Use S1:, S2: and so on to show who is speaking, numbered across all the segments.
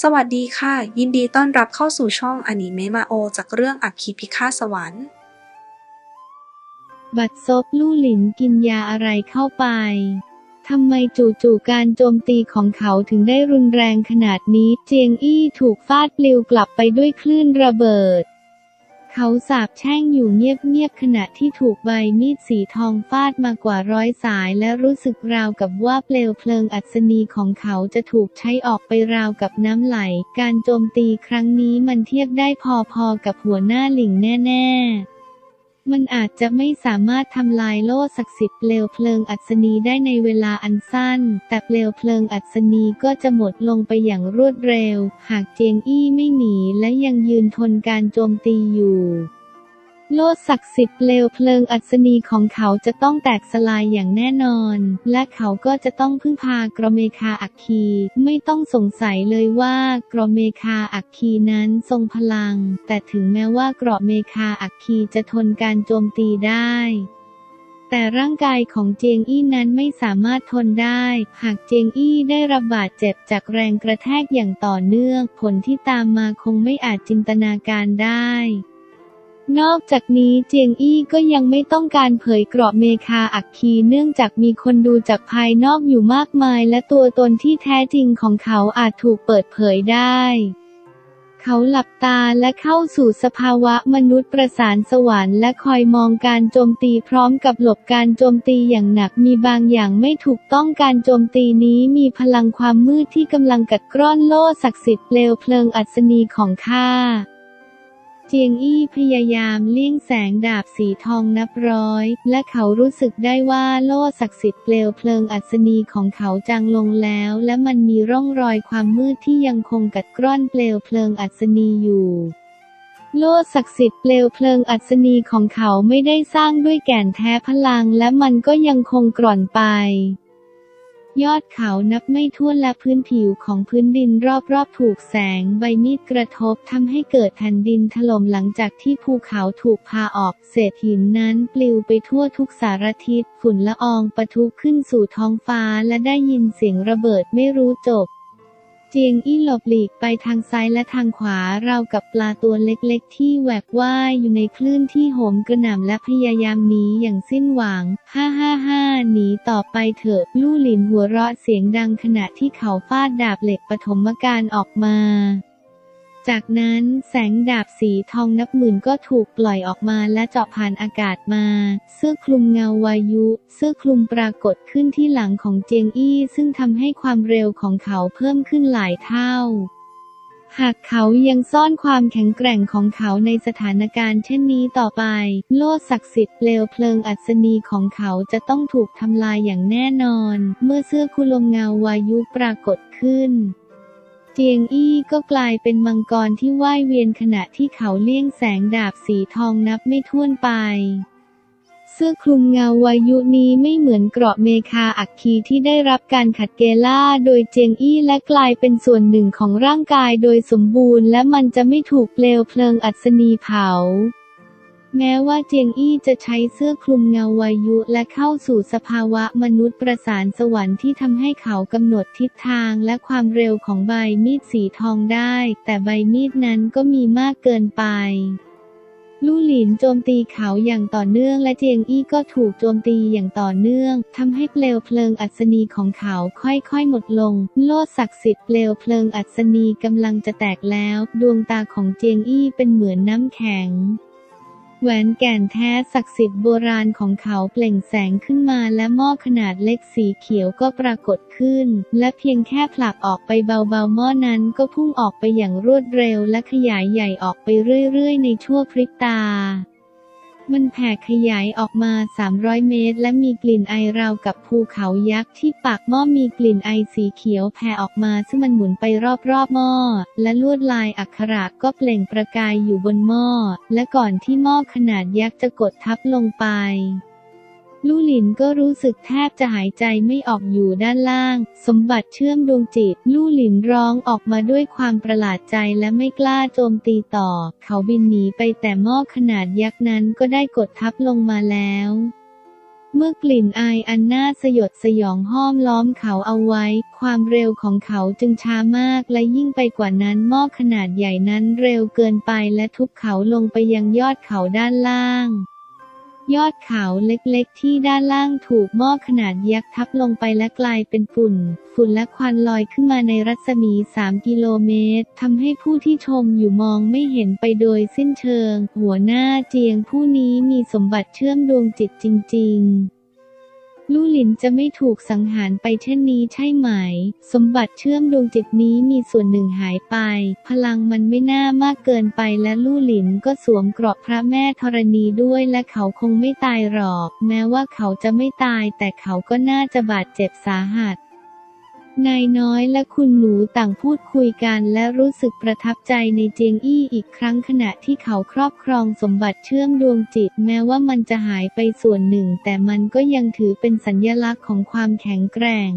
S1: สวัสดีค่ะ ยินดีต้อนรับเข้าสู่ช่องอนิเมะมาโอ จากเรื่องอักคีพิฆาตสวรรค์
S2: บัดซบลู่หลินกินยาอะไรเข้าไปทำไมจู่ๆการโจมตีของเขาถึงได้รุนแรงขนาดนี้ เจียงอี้ถูกฟาดปลิวกลับไปด้วยคลื่นระเบิด เขาสาบแช่งอยู่เงียบๆขณะที่ถูกใบมีดสีทองฟาดมากว่าร้อยสายและรู้สึกราวกับว่าเปลวเพลิงอัศนีของเขาจะถูกใช้ออกไปราวกับน้ำไหล การโจมตีครั้งนี้มันเทียบได้พอๆกับหัวหน้าหลิงแน่ ๆ มันอาจจะไม่สามารถทำลายโล่ศักดิ์สิทธิ์เปลวเพลิงอัศนีได้ในเวลาอันสั้น แต่เปลวเพลิงอัศนีก็จะหมดลงไปอย่างรวดเร็ว หากเจียงอี้ไม่หนีและยังยืนทนการโจมตีอยู่ โลดศักดิ์สิทธิ์เปลวเพลิงอัศนีของเขาจะต้องแตกสลายอย่างแน่นอน และเขาก็จะต้องพึ่งพากรเมคาอัคคี ไม่ต้องสงสัยเลยว่ากรเมคาอัคคีนั้นทรงพลัง แต่ถึงแม้ว่ากรเมคาอัคคีจะทนการโจมตีได้แต่ร่างกายของเจียงอี้นั้นไม่สามารถทนได้ หากเจียงอี้ได้รับบาดเจ็บจากแรงกระแทกอย่างต่อเนื่อง ผลที่ตามมาคงไม่อาจจินตนาการได้ นอกจากนี้เจียงอี้ก็ยังไม่ต้องการเผยเกราะเมคาอักคีเนื่องจากมีคนดูจากภายนอกอยู่มากมาย และตัวตนที่แท้จริงของเขาอาจถูกเปิดเผยได้ เขาหลับตาและเข้าสู่สภาวะมนุษย์ประสานสวรรค์และคอยมองการโจมตีพร้อมกับหลบการโจมตีอย่างหนักมีบางอย่างไม่ถูกต้องการโจมตีนี้มีพลังความมืดที่กำลังกัดกร่อนโล่ศักดิ์สิทธิ์เปลวเพลิงอัศนีของข้า จียงอี้พยายามเลี่ยงแสงดาบสีทองนับร้อย และเขารู้สึกได้ว่าโล่ศักดิ์สิทธิ์เปลวเพลิงอัศนีของเขาจางลงแล้ว และมันมีร่องรอยความมืดที่ยังคงกัดกร่อนเปลวเพลิงอัศนีอยู่โล่ศักดิ์สิทธิ์เปลวเพลิงอัศนีของเขาไม่ได้สร้างด้วยแก่นแท้พลังและมันก็ยังคงกร่อนไป ยอดเขานับไม่ถ้วนและพื้นผิวของพื้นดินรอบๆถูกแสงใบมีดกระทบทำให้เกิดแผ่นดินถล่มหลังจากที่ภูเขาถูกพาออกเศษหินนั้นปลิวไปทั่วทุกสารทิศฝุ่นละอองปะทุขึ้นสู่ท้องฟ้าและได้ยินเสียงระเบิดไม่รู้จบ เจียงอี้หลบหลีกไปทางซ้ายและทางขวาเรากับปลาตัวเล็กๆ ที่แหวกว่ายอยู่ในคลื่นที่โหมกระหน่ำและพยายามหนีอย่างสิ้นหวัง ฮ่าฮ่าฮ่าหนีต่อไปเถอะ ลู่หลินหัวเราะเสียงดังขณะที่เขาฟาดดาบเหล็กปฐมกาลออกมา จากนั้นแสงดาบสีทองนับหมื่นก็ถูกปล่อยออกมาและเจาะผ่านอากาศมา เสื้อคลุมเงาวายุ เสื้อคลุมปรากฏขึ้นที่หลังของเจียงอี้ ซึ่งทำให้ความเร็วของเขาเพิ่มขึ้นหลายเท่า หากเขายังซ่อนความแข็งแกร่งของเขาในสถานการณ์เช่นนี้ต่อไป โล่ศักดิ์สิทธิ์เปลวเพลิงอัศนีของเขาจะต้องถูกทำลายอย่างแน่นอน เมื่อเสื้อคุลมเงาวายุปรากฏขึ้น เจียงอี้ก็กลายเป็นมังกรที่ว่ายเวียนขณะที่เขาเลี่ยงแสงดาบสีทองนับไม่ถ้วนไป เสื้อคลุมเงาวายุนี้ไม่เหมือนเกราะเมคาอักคีที่ได้รับการขัดเกล่าโดยเจียงอี้และกลายเป็นส่วนหนึ่งของร่างกายโดยสมบูรณ์และมันจะไม่ถูกเปลวเพลิงอัศนีเผา แม้ว่าเจียงอี้จะใช้เสื้อคลุมเงาวายุและเข้าสู่สภาวะมนุษย์ประสานสวรรค์ที่ทำให้เขากำหนดทิศทางและความเร็วของใบมีดสีทองได้ แต่ใบมีดนั้นก็มีมากเกินไปลู่หลินโจมตีเขาอย่างต่อเนื่องและเจียงอี้ก็ถูกโจมตีอย่างต่อเนื่องทำให้เปลวเพลิงอัศนีของเขาค่อยๆหมดลง โลดศักดิ์สิทธิ์เปลวเพลิงอัศนีกำลังจะแตกแล้ว ดวงตาของเจียงอี้เป็นเหมือนน้ำแข็ง แหวนแก่นแท้ศักดิ์สิทธิ์โบราณของเขาเปล่งแสงขึ้นมาและหม้อขนาดเล็กสีเขียวก็ปรากฏขึ้น และเพียงแค่ผลักออกไปเบาๆหม้อนั้นก็พุ่งออกไปอย่างรวดเร็วและขยายใหญ่ออกไปเรื่อยๆ ในชั่วพริบตา มันแผ่ขยายออกมา 300 เมตร และมีกลิ่นไอราวกับภูเขายักษ์ที่ปากหม้อมีกลิ่นไอสีเขียวแผ่ออกมา ซึ่งมันหมุนไปรอบๆหม้อ และลวดลายอักขระก็เปล่งประกายอยู่บนหม้อ และก่อนที่หม้อขนาดยักษ์จะกดทับลงไป ลู่หลินก็รู้สึกแทบจะหายใจไม่ออกอยู่ด้านล่าง สมบัติเชื่อมดวงจิต ลู่หลินร้องออกมาด้วยความประหลาดใจและไม่กล้าโจมตีต่อ เขาบินหนีไปแต่หม้อขนาดยักษ์นั้นก็ได้กดทับลงมาแล้วเมื่อกลิ่นอายอันน่าสยดสยองห้อมล้อมเขาเอาไว้ ความเร็วของเขาจึงช้ามากและยิ่งไปกว่านั้นหม้อขนาดใหญ่นั้นเร็วเกินไปและทุบเขาลงไปยังยอดเขาด้านล่าง ยอดเขาเล็กๆ ที่ด้านล่างถูกหม้อขนาดยักษ์ทับลงไปและกลายเป็นฝุ่น ฝุ่นและควันลอยขึ้นมาในรัศมี 3 กิโลเมตรทำให้ผู้ที่ชมอยู่มองไม่เห็นไปโดยสิ้นเชิง หัวหน้าเจียงผู้นี้มีสมบัติเชื่อมดวงจิตจริง ๆ ลู่หลินจะไม่ถูกสังหารไปเช่นนี้ใช่ไหม สมบัติเชื่อมดวงจิตนี้มีส่วนหนึ่งหายไป พลังมันไม่น่ามากเกินไปและลู่หลินก็สวมเกราะพระแม่ธรณีด้วยและเขาคงไม่ตายหรอก แม้ว่าเขาจะไม่ตายแต่เขาก็น่าจะบาดเจ็บสาหัส นายน้อยและคุณหนูต่างพูดคุยกันและรู้สึกประทับใจในเจียงอี้อีกครั้งขณะที่เขาครอบครองสมบัติเชื่อมดวงจิต แม้ว่ามันจะหายไปส่วนหนึ่ง แต่มันก็ยังถือเป็นสัญญลักษณ์ของความแข็งแกร่ง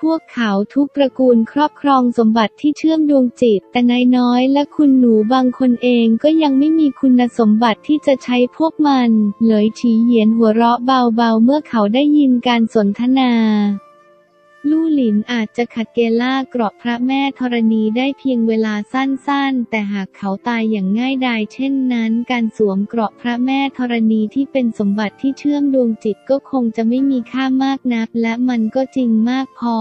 S2: พวกเขาทุกตระกูลครอบครองสมบัติที่เชื่อมดวงจิต แต่นายน้อยและคุณหนูบางคนเองก็ยังไม่มีคุณสมบัติที่จะใช้พวกมันเหลยฉีเหยียนหัวเราะเบาๆ เมื่อเขาได้ยินการสนทนา ลู่หลินอาจจะขัดเกล่าเกราะพระแม่ธรณีได้เพียงเวลาสั้นๆ แต่หากเขาตายอย่างง่ายดายเช่นนั้น การสวมเกราะพระแม่ธรณีที่เป็นสมบัติที่เชื่อมดวงจิตก็คงจะไม่มีค่ามากนัก และมันก็จริงมากพอ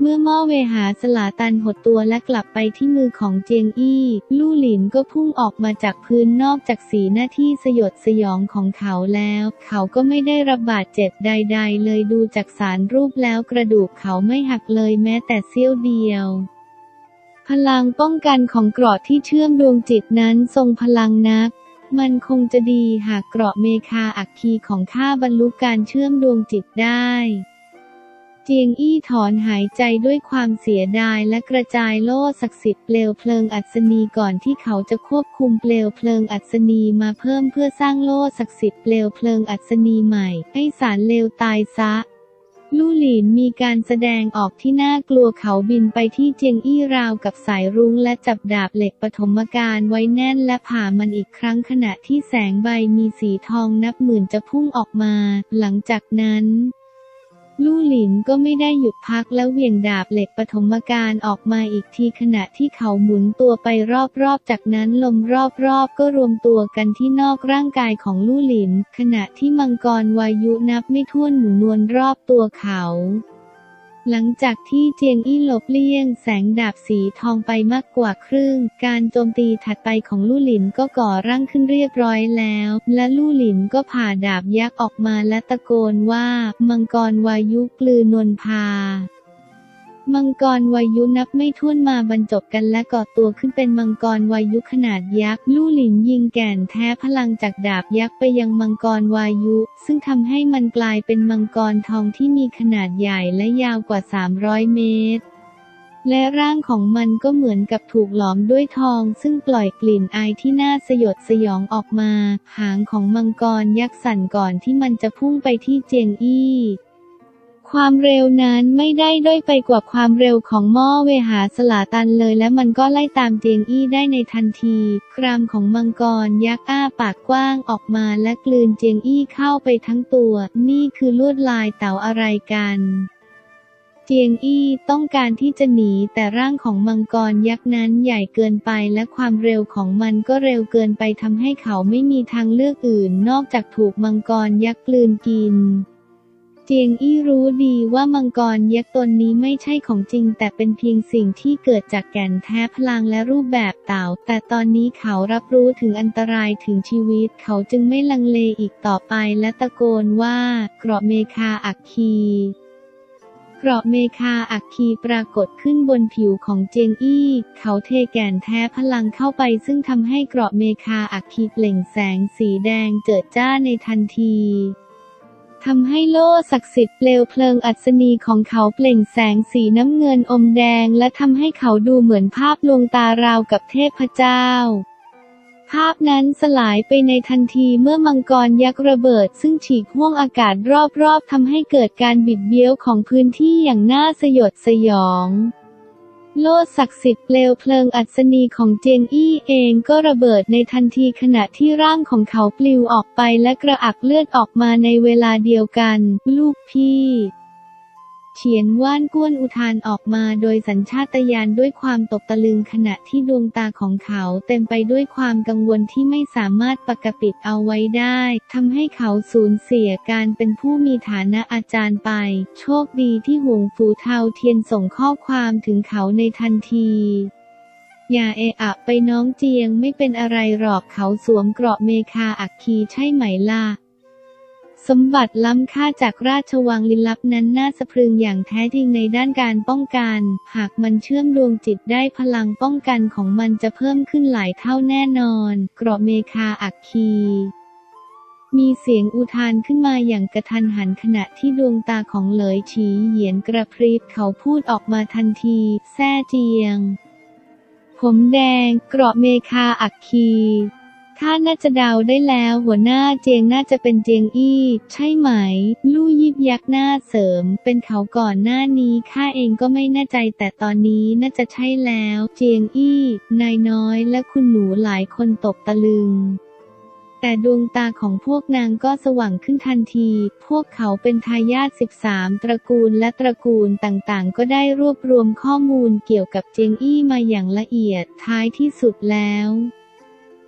S2: เมื่อม้อเวหาสลาตันหดตัวและกลับไปที่มือของเจียงอี้ ลู่หลินก็พุ่งออกมาจากพื้นนอกจากสีหน้าที่สยดสยองของเขาแล้ว เขาก็ไม่ได้รับบาดเจ็บใด ๆ เลยดูจากสารรูปแล้วกระดูกเขาไม่หักเลยแม้แต่เสี้ยวเดียวพลังป้องกันของเกราะที่เชื่อมดวงจิตนั้นทรงพลังนัก มันคงจะดีหากเกราะเมคาอัคคีของข้าบรรลุการเชื่อมดวงจิตได้ เจียงอี้ถอนหายใจด้วยความเสียดายและกระจายโล่ศักดิ์สิทธิ์เปลวเพลิงอัศนีก่อนที่เขาจะควบคุมเปลวเพลิงอัศนีมาเพิ่มเพื่อสร้างโล่ศักดิ์สิทธิ์เปลวเพลิงอัศนีใหม่ ให้สารเลวตายซะลู่หลินมีการแสดงออกที่น่ากลัวเขาบินไปที่เจียงอี้ราวกับสายรุ้งและจับดาบเหล็กปฐมกาลไว้แน่นและผ่ามันอีกครั้งขณะที่แสงใบมีสีทองนับหมื่นจะพุ่งออกมา หลังจากนั้น ลู่หลินก็ไม่ได้หยุดพักแล้วเหวี่ยงดาบเหล็กปฐมกาลออกมาอีกทีขณะที่เขาหมุนตัวไปรอบๆ จากนั้นลมรอบๆ ก็รวมตัวกันที่นอกร่างกายของลู่หลิน ขณะที่มังกรวายุนับไม่ถ้วนหมุนวนรอบตัวเขา หลังจากที่เจียงอี้หลบเลี่ยงแสงดาบสีทองไปมากกว่าครึ่ง การโจมตีถัดไปของลู่หลินก็ก่อร่างขึ้นเรียบร้อยแล้ว และลู่หลินก็ผ่าดาบยักษ์ออกมาและตะโกนว่า มังกรวายุกลือนวลพา มังกรวายุนับไม่ถ้วนมาบรรจบกันและก่อตัวขึ้นเป็นมังกรวายุขนาดยักษ์ลู่หลินยิงแก่นแท้พลังจากดาบยักษ์ไปยังมังกรวายุ ซึ่งทำให้มันกลายเป็นมังกรทองที่มีขนาดใหญ่และยาวกว่า 300 เมตรและร่างของมันก็เหมือนกับถูกหลอมด้วยทอง ซึ่งปล่อยกลิ่นอายที่น่าสยดสยองออกมา หางของมังกรยักษ์สั่นก่อนที่มันจะพุ่งไปที่เจียงอี้ ความเร็วนั้นไม่ได้ด้อยไปกว่าความเร็วของหม้อเวหาสลาตันเลยและมันก็ไล่ตามเจียงอี้ได้ในทันที ครามของมังกรยักษ์อ้าปากกว้างออกมาและกลืนเจียงอี้เข้าไปทั้งตัว นี่คือลวดลายเต่าอะไรกันเจียงอี้ต้องการที่จะหนีแต่ร่างของมังกรยักษ์นั้นใหญ่เกินไปและความเร็วของมันก็เร็วเกินไปทำให้เขาไม่มีทางเลือกอื่น นอกจากถูกมังกรยักษ์กลืนกิน เจียงอี้รู้ดีว่ามังกรยักษ์ตนนี้ไม่ใช่ของจริง แต่เป็นเพียงสิ่งที่เกิดจากแก่นแท้พลังและรูปแบบเต่า แต่ตอนนี้เขารับรู้ถึงอันตรายถึงชีวิต เขาจึงไม่ลังเลอีกต่อไปและตะโกนว่า เกราะเมคาอัคคีเกราะเมคาอัคคีปรากฏขึ้นบนผิวของเจียงอี้ เขาเทแก่นแท้พลังเข้าไป ซึ่งทำให้เกราะเมคาอัคคีเปล่งแสงสีแดงเจิดจ้าในทันที ทำให้โล่ศักดิ์สิทธิ์เปลวเพลิงอัศนีของเขาเปล่งแสงสีน้ำเงินอมแดง และทำให้เขาดูเหมือนภาพลวงตาราวกับเทพเจ้า ภาพนั้นสลายไปในทันทีเมื่อมังกรยักษ์ระเบิด ซึ่งฉีกห้วงอากาศรอบๆทำให้เกิดการบิดเบี้ยวของพื้นที่อย่างน่าสยดสยอง โลดศักดิ์สิทธิ์เปลวเพลิงอัศนีของเจียงอี้เองก็ระเบิดในทันทีขณะที่ร่างของเขาปลิวออกไปและกระอักเลือดออกมาในเวลาเดียวกัน ลูกพี่ เฉียนว่านก้วนอุทานออกมาโดยสัญชาตญาณด้วยความตกตะลึงขณะที่ดวงตาของเขาเต็มไปด้วยความกังวลที่ไม่สามารถปกปิดเอาไว้ได้ทำให้เขาสูญเสียการเป็นผู้มีฐานะอาจารย์ไป โชคดีที่หวงฝูเทาเทียนส่งข้อความถึงเขาในทันทีอย่าเอะอะไปน้องเจียงไม่เป็นอะไรหรอกเขาสวมเกราะเมคาอักคีใช่ไหมล่ะ สมบัติล้ำค่าจากราชวังลินลับนั้นน่าสะพรึงอย่างแท้จริงในด้านการป้องกัน หากมันเชื่อมดวงจิตได้พลังป้องกันของมันจะเพิ่มขึ้นหลายเท่าแน่นอน เกราะเมคาอักคีมีเสียงอุทานขึ้นมาอย่างกระทันหันขณะที่ดวงตาของเหลยฉีเหยียนกระพริบเขาพูดออกมาทันที แซ่เจียง ผมแดง เกราะเมคาอักคี ข้าน่าจะเดาได้แล้ว หัวหน้าเจียงน่าจะเป็นเจียงอี้ ใช่ไหม ลู่ยิบยักหน้าเสริม เป็นเขาก่อนหน้านี้ข้าเองก็ไม่แน่ใจ แต่ตอนนี้น่าจะใช่แล้ว เจียงอี้นายน้อยและคุณหนูหลายคนตกตะลึงแต่ดวงตาของพวกนางก็สว่างขึ้นทันที พวกเขาเป็นทายาท 13 ตระกูลและตระกูลต่างๆ ก็ได้รวบรวมข้อมูลเกี่ยวกับเจียงอี้มาอย่างละเอียดท้ายที่สุดแล้ว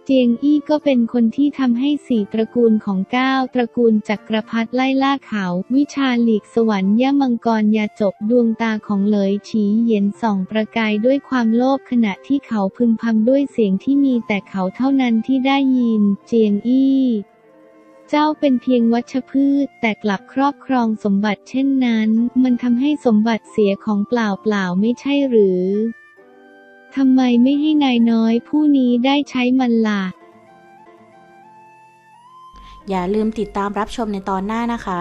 S2: เจียงอี้ก็เป็นคนที่ทำให้สี่ตระกูลของเก้าตระกูลจักรพรรดิไล่ล่าเขา วิชาหลีกสวรรค์ย่ามังกรยาจบดวงตาของเหลยฉีเย็นส่องประกายด้วยความโลภขณะที่เขาพึมพำด้วยเสียงที่มีแต่เขาเท่านั้นที่ได้ยิน เจียงอี้เจ้าเป็นเพียงวัชพืช แต่กลับครอบครองสมบัติเช่นนั้น มันทำให้สมบัติเสียของเปล่าเปล่าไม่ใช่หรือ ทำไมไม่ให้นายน้อยผู้นี้ได้ใช้มันล่ะ
S3: อย่าลืมติดตามรับชมในตอนหน้านะคะ